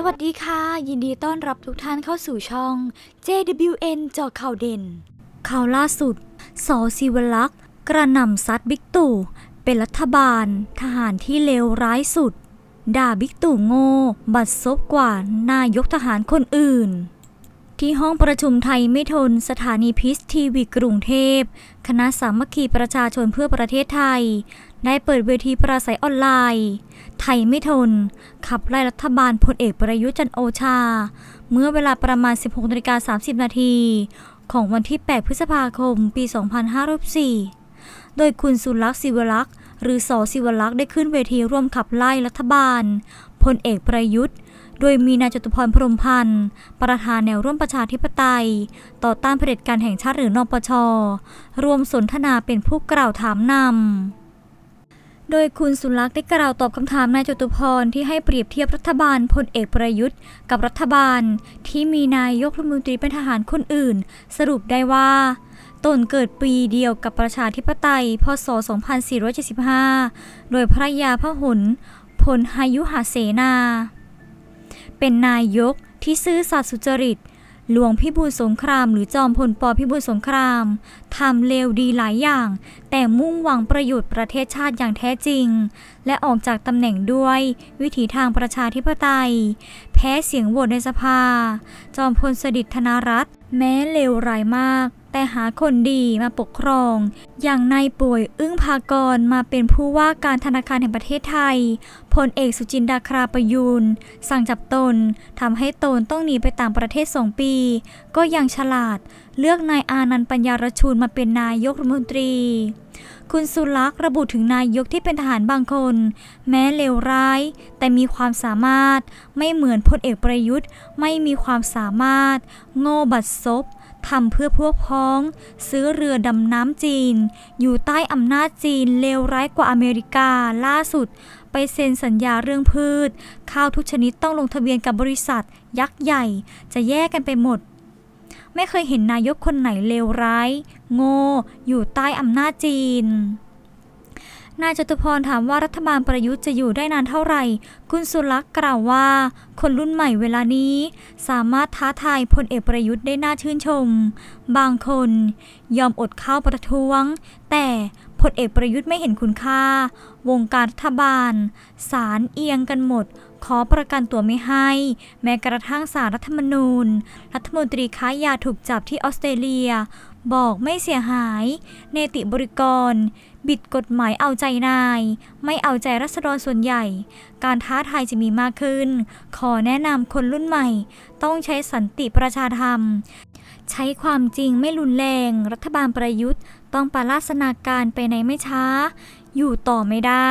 สวัสดีค่ะ ยินดีต้อนรับทุกท่านเข้าสู่ช่อง JWN จอข่าวเด่น ข่าวล่าสุดสอศิวลักษ์ กระหน่ำซัดบิ๊กตู่ เป็นรัฐบาล ทหารที่เลวร้ายสุด ด่าบิ๊กตู่โง่ บัดซบกว่านายกทหารคนอื่น ที่ห้องประชุมไทยไม่ทนสถานีพิสทีวีกรุงเทพ คณะสามัคคีประชาชนเพื่อประเทศไทย ได้เปิดเวทีปราศัยออนไลน์ ไทยไม่ทน ขับไล่รัฐบาลพลเอกประยุทธ์จันโอชา เมื่อเวลาประมาณ 16นาฬิกา30 นาที ของวันที่ 8 พฤษภาคม ปี 2504 โดยคุณสุลักษ์ศิวลักษ์หรือสอศิวลักษ์ได้ขึ้นเวทีร่วมขับไล่รัฐบาลพลเอกประยุทธ์ โดยมีนายจตุพรพรมพันธ์ ประธานแนวร่วมประชาธิปไตย ต่อต้านเผด็จการแห่งชาติหรือนปชรวมสนทนาเป็นผู้กล่าวถามนำโดยคุณสุลักษ์ได้กล่าวตอบคำถามนายจตุพรที่ให้เปรียบเทียบรัฐบาลพลเอกประยุทธ์ กับรัฐบาลที่มีนายกรัฐมนตรีเป็นทหารคนอื่น สรุปได้ว่า ตนเกิดปีเดียวกับประชาธิปไตย พศ 2475 โดยพระยาพหลพลหายุหาเสนา เป็นนายกที่ซื่อสัตย์สุจริต หลวงพิบูลสงคราม หรือจอมพลปพิบูลสงครามทำเลวดีหลายอย่าง แต่มุ่งหวังประโยชน์ประเทศชาติอย่างแท้จริง และออกจากตำแหน่งด้วยวิถีทางประชาธิปไตย แพ้เสียงโหวตในสภา จอมพลสฤษดิ์ธนรัตน์แม้เลวร้ายมาก แต่หาคนดีมาปกครอง อย่างนายป่วยอึ้งพากรมาเป็นผู้ว่าการธนาคารแห่งประเทศไทยพลเอกสุจินดาคราประยูนสั่งจับตนทำให้ตนต้องหนีไปต่างประเทศสองปี ก็ยังฉลาด เลือกนายอานันต์ปัญญารชูนมาเป็นนายกรัฐมนตรี คุณสุลักษ์ระบุถึงนายกที่เป็นทหารบางคน แม้เลวร้าย แต่มีความสามารถไม่เหมือนพลเอกประยุทธ์ ไม่มีความสามารถ โง่บัดซบ ทำเพื่อพวกพ้อง ซื้อเรือดำน้ำจีน อยู่ใต้อำนาจจีนเลวร้ายกว่าอเมริกาล่าสุด ไปเซ็นสัญญาเรื่องพืช ข้าวทุกชนิดต้องลงทะเบียนกับบริษัท ยักษ์ใหญ่ จะแยกกันไปหมด ไม่เคยเห็นนายกคนไหนเลวร้าย โง่อยู่ใต้อำนาจจีน นายจตุพรถามว่ารัฐบาลประยุทธ์จะอยู่ได้นานเท่าไหร่ คุณสุรักษ์กล่าวว่า คนรุ่นใหม่เวลานี้ สามารถท้าทายพลเอกประยุทธ์ได้น่าชื่นชม บางคน ยอมอดข้าวประท้วง แต่พลเอกประยุทธ์ไม่เห็นคุณค่า วงการรัฐบาล สารเอียงกันหมด ขอประกันตัวไม่ให้ แม้กระทั่งสารรัฐธรรมนูญ รัฐมนตรีค้ายาถูกจับที่ออสเตรเลีย บอกไม่เสียหาย เนติบริกร บิดกฎหมายเอาใจนาย ไม่เอาใจรัษฎรส่วนใหญ่ การท้าทายจะมีมากขึ้น ขอแนะนำคนรุ่นใหม่ ต้องใช้สันติประชาธรรม ใช้ความจริงไม่รุนแรง รัฐบาลประยุทธ์ ต้องปราศนาการไปในไม่ช้า อยู่ต่อไม่ได้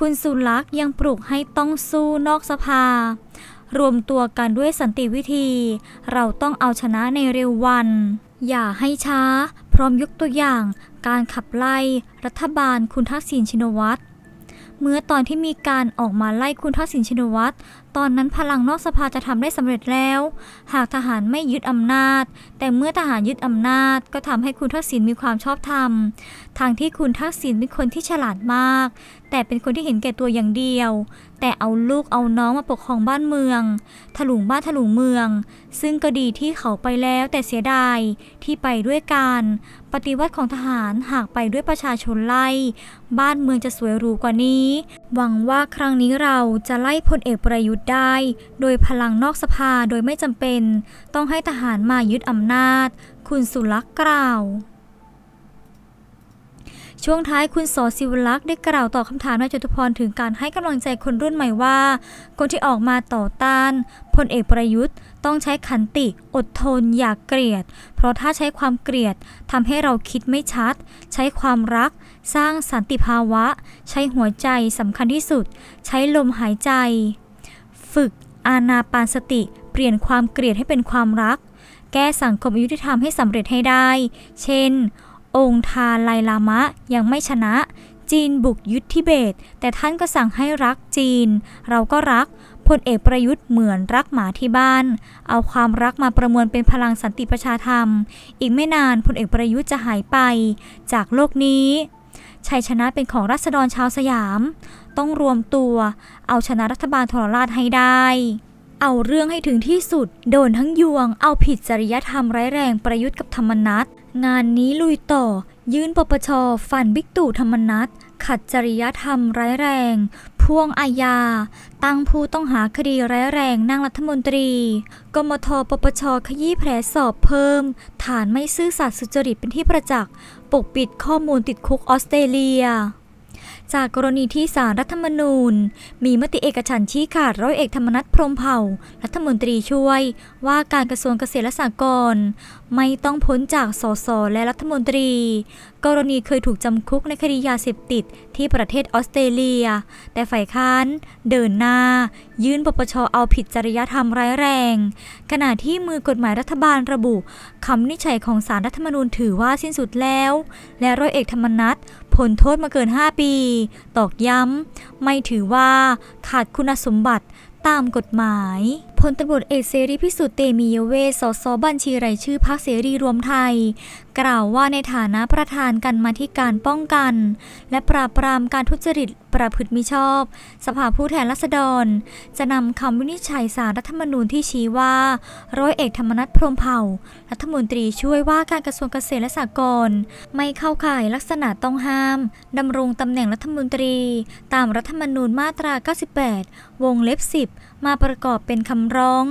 คุณสุลักษ์ยังปลุกให้ต้องสู้นอกสภา รวมตัวกันด้วยสันติวิธี เราต้องเอาชนะในเร็ววัน อย่าให้ช้า พร้อมยกตัวอย่าง การขับไล่รัฐบาลคุณทักษิณชินวัตรเมื่อตอนที่มีการออกมาไล่คุณทักษิณชินวัตร ตอนนั้นพลังนอกสภาจะทำได้สำเร็จแล้ว หากทหารไม่ยึดอำนาจ แต่เมื่อทหารยึดอำนาจ ก็ทำให้คุณทักษิณมีความชอบธรรมทางที่คุณทักษิณเป็นคนที่ฉลาดมาก แต่เป็นคนที่เห็นแก่ตัวอย่างเดียว แต่เอาลูกเอาน้องมาปกครองบ้านเมือง ถลุงบ้านถลุงเมือง ซึ่งก็ดีที่เขาไปแล้วแต่เสียดายที่ไปด้วยกันปฏิวัติของทหารหากไปด้วยประชาชนไล่ บ้านเมืองจะสวยหรูกว่านี้หวังว่าครั้งนี้เราจะไล่พลเอกประยุทธ์ได้ โดยพลังนอกสภาโดยไม่จำเป็น ต้องให้ทหารมายึดอำนาจ คุณสุลักษ์กล่าว ช่วงท้ายคุณสอศิวลักษ์ได้กล่าวตอบคำถามนายจตุพรถึงการให้กำลังใจคนรุ่นใหม่ว่า คนที่ออกมาต่อต้านพลเอกประยุทธ์ต้องใช้ขันติอดทนอย่ากเกลียด เพราะถ้าใช้ความเกลียดทำให้เราคิดไม่ชัด ใช้ความรัก สร้างสันติภาวะ ใช้หัวใจสำคัญที่สุด ใช้ลมหายใจ ฝึกอานาปานสติ เปลี่ยนความเกลียดให้เป็นความรัก แก้สังคมอยุติธรรมให้สำเร็จให้ได้ เช่น องค์ทาไลลามะยังไม่ชนะ จีนบุกยึดทิเบต แต่ท่านก็สั่งให้รักจีน เราก็รักพลเอกประยุทธ์เหมือนรักหมาที่บ้าน เอาความรักมาประมวลเป็นพลังสันติประชาธรรม อีกไม่นานพลเอกประยุทธ์จะหายไป จากโลกนี้ ชัยชนะเป็นของรัษฎรชาวสยาม ต้องรวมตัว เอาชนะรัฐบาลทรราชให้ได้ เอาเรื่องให้ถึงที่สุด โดนทั้งยวง เอาผิดจริยธรรมร้ายแรงประยุทธ์กับธรรมนัตงานนี้ลุยต่อ ยื่นปปชฟันบิ๊กตู่ธรรมนัตขัดจริยธรรมร้ายแรง พ่วงอาญา ตั้งผู้ต้องหาคดีร้ายแรงนั่งรัฐมนตรี กมทปปชขยี้แผลสอบเพิ่ม ฐานไม่ซื่อสัตย์สุจริตเป็นที่ประจักษ์ ปกปิดข้อมูลติดคุกออสเตรเลีย จากกรณีที่สารรัฐธรรมนูญ มีมติเอกฉันชี้ขาดร้อยเอกธรรมนัฐพรมเผ่า รัฐมนตรีช่วย ว่าการกระทรวงเกษตรและสหกรณ์ไม่ต้องพ้นจากสสและรัฐมนตรี กรณีเคยถูกจำคุกในคดียาเสพติดที่ประเทศออสเตรเลีย แต่ฝ่ายค้านเดินหน้า ยื่นปปชเอาผิดจริยธรรมร้ายแรง ขณะที่มือกฎหมายรัฐบาลระบุคำนิจฉัยของสารรัฐธรรมนูญถือว่าสิ้นสุดแล้ว และร้อยเอกธรรมนัฐ พ้นโทษมาเกิน 5 ปี ตอกย้ำ ไม่ถือว่าขาดคุณสมบัติตามกฎหมาย พลตำรวจเอกเสรีพิสุทธิ์เตมียเวสสสบัญชีรายชื่อพรรคเสรีรวมไทย กล่าวว่าในฐานะประธานกันมาที่การป้องกัน และปราบปรามการทุจริตประพฤติมิชอบ สภาผู้แทนราษฎร จะนำคำวินิจฉัยสารรัฐธรรมนูญที่ชี้ว่า ร้อยเอกธรรมนัฐพรมเผ่า รัฐมนตรีช่วยว่าการกระทรวงเกษตรและสหกรณ์ไม่เข้าข่ายลักษณะต้องห้ามดำรงตำแหน่งรัฐมนตรี ตามรัฐธรรมนูญมาตรา 98 วงเล็บ 10 มาประกอบเป็นคำร้อง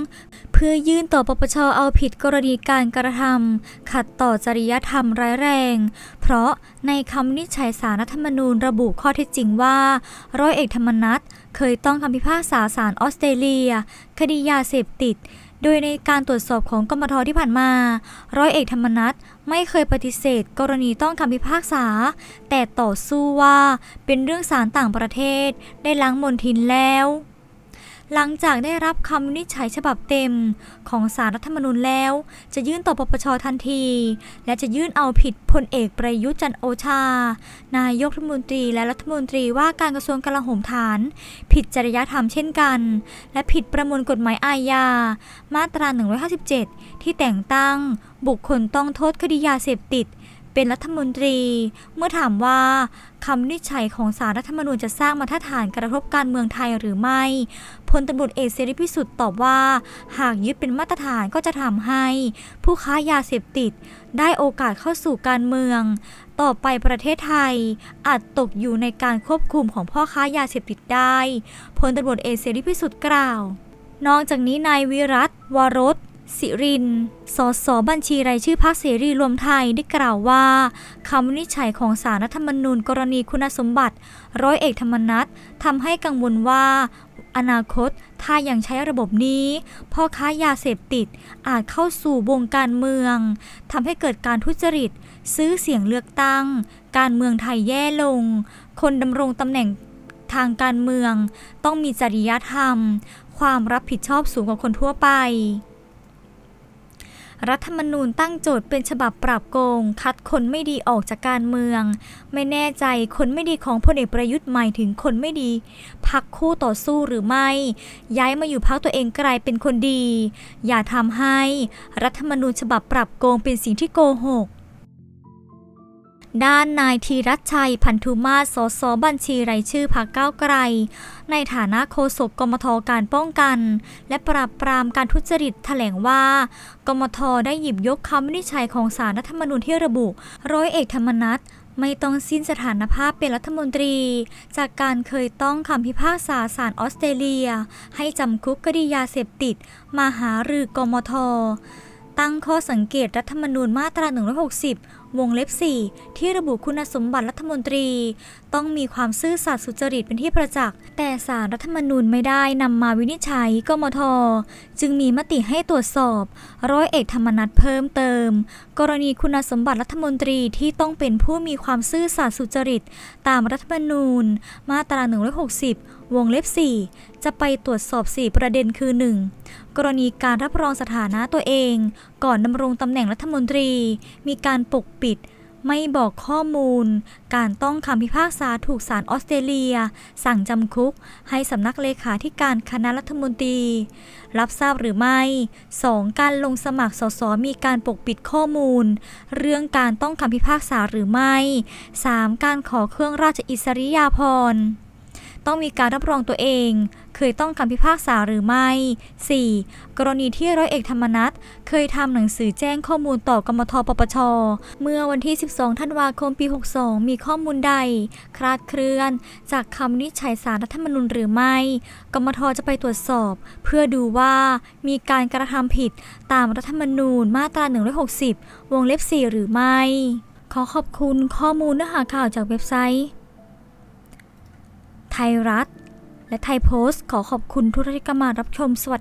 เพื่อยื่นต่อปปชเอาผิดกรณีการกระทำขัดต่อจริยธรรมร้ายแรง เพราะในคำวินิจฉัยสารรัฐธรรมนูญระบุข้อเท็จจริงว่า ร้อยเอกธรรมนัฐเคยต้องคำพิพากษาศาลออสเตรเลีย คดียาเสพติด โดยในการตรวจสอบของกมทที่ผ่านมา ร้อยเอกธรรมนัฐไม่เคยปฏิเสธ กรณีต้องคำพิพากษา แต่ต่อสู้ว่าเป็นเรื่องศาลต่างประเทศได้ล้างมนทินแล้ว หลังจากได้รับคำวินิจฉัยฉบับเต็มของสารรัฐธรรมนูญแล้ว จะยื่นต่อปปชทันที และจะยื่นเอาผิดพลเอกประยุทธ์จันโอชา นายกรัฐมนตรีและรัฐมนตรีว่าการกระทรวงกลาโหมฐาน ผิดจริยธรรมเช่นกัน และผิดประมวลกฎหมายอาญา มาตรา 157 ที่แต่งตั้ง บุคคลต้องโทษคดียาเสพติด เป็นรัฐมนตรี เมื่อถามว่าคำวินิจฉัยของสารรัฐธรรมนูญจะสร้างมาตรฐานกระทบการเมืองไทยหรือไม่พลตำรวจเอกเสรีพิสุทธิ์ตอบว่า หากยึดเป็นมาตรฐานก็จะทำให้ ผู้ค้ายาเสพติด ได้โอกาสเข้าสู่การเมือง ต่อไปประเทศไทย อาจตกอยู่ในการควบคุมของพ่อค้ายาเสพติดได้พลตำรวจเอกเสรีพิสุทธิ์กล่าวนอกจากนี้นายวิรัตวรส สิริน สส บัญชีรายชื่อพรรคเสรีรวมไทยได้กล่าวว่าคำวินิจฉัยของสารรัฐธรรมนูญกรณีคุณสมบัติ ร้อยเอกธรรมนัฐทำให้กังวลว่า อนาคตถ้ายังใช้ระบบนี้ พ่อค้ายาเสพติดอาจเข้าสู่วงการเมืองทำให้เกิดการทุจริต ซื้อเสียงเลือกตั้ง การเมืองไทยแย่ลง คนดำรงตำแหน่งทางการเมือง ต้องมีจริยธรรม ความรับผิดชอบสูงกว่าคนทั่วไป รัฐธรรมนูญตั้งโจทย์เป็นฉบับปราบโกง คัดคนไม่ดีออกจากการเมือง ไม่แน่ใจคนไม่ดีของพลเอกประยุทธ์หมายถึงคนไม่ดี พักคู่ต่อสู้หรือไม่ ย้ายมาอยู่พักตัวเองกลายเป็นคนดี อย่าทำให้ รัฐธรรมนูญฉบับปรับโกงเป็นสิ่งที่โกหก ด้านนายธีรัชชัยพันธุมาศสสบัญชีรายชื่อพรรคก้าวไกล ในฐานะโฆษกกมทการป้องกัน และปราบปรามการทุจริตแถลงว่า กมทได้หยิบยกคำวินิจฉัยของสารรัฐธรรมนูญที่ระบุ ร้อยเอกธรรมนัฐไม่ต้องสิ้นสถานภาพเป็นรัฐมนตรี จากการเคยต้องคำพิพากษาศาลออสเตรเลีย ให้จำคุกคดียาเสพติด มาหารือกมทตั้งข้อสังเกตรัฐธรรมนูญมาตรา 160 วงเล็บ 4 ที่ระบุคุณสมบัติรัฐมนตรี ต้องมีความซื่อสัตย์สุจริตเป็นที่ประจักษ์ แต่สารรัฐธรรมนูญไม่ได้นำมาวินิจฉัยกมท จึงมีมติให้ตรวจสอบ ร้อยเอกธรรมนัฐเพิ่มเติม กรณีคุณสมบัติรัฐมนตรีที่ต้องเป็นผู้มีความซื่อสัตย์สุจริต ตามรัฐธรรมนูญ มาตรา160 วงเล็บ 4 จะไปตรวจสอบ 4 ประเด็นคือ 1. กรณีการรับรองสถานะตัวเอง ก่อนดำรงตำแหน่งรัฐมนตรี มีการปกปิด ไม่บอกข้อมูล การต้องคำพิพากษาถูกศาลออสเตรเลีย สั่งจำคุก ให้สำนักเลขาธิการคณะรัฐมนตรี รับทราบหรือไม่ 2. การลงสมัครสสมีการปกปิดข้อมูล เรื่องการต้องคำพิพากษาหรือไม่ 3. การขอเครื่องราชอิสริยาภรณ์ ต้องมีการรับรองตัวเอง เคยต้องคำพิพากษาหรือไม่ 4. กรณีที่ร้อยเอกธรรมนัฐเคยทำหนังสือแจ้งข้อมูลต่อกมทปปช เมื่อวันที่ 12 ธันวาคมปี 62 มีข้อมูลใด คลาดเคลื่อน จากคำวินิจฉัยสารรัฐธรรมนูญหรือไม่ กมทจะไปตรวจสอบ เพื่อดูว่ามีการกระทำผิดตามรัฐธรรมนูญมาตรา 160 วงเล็บ 4 หรือไม่ ขอขอบคุณข้อมูลเนื้อหาข่าวจากเว็บไซต์ ไทยรัฐ และไทยโพสต์ขอขอบคุณทุกท่านที่มารับชมสวัสดี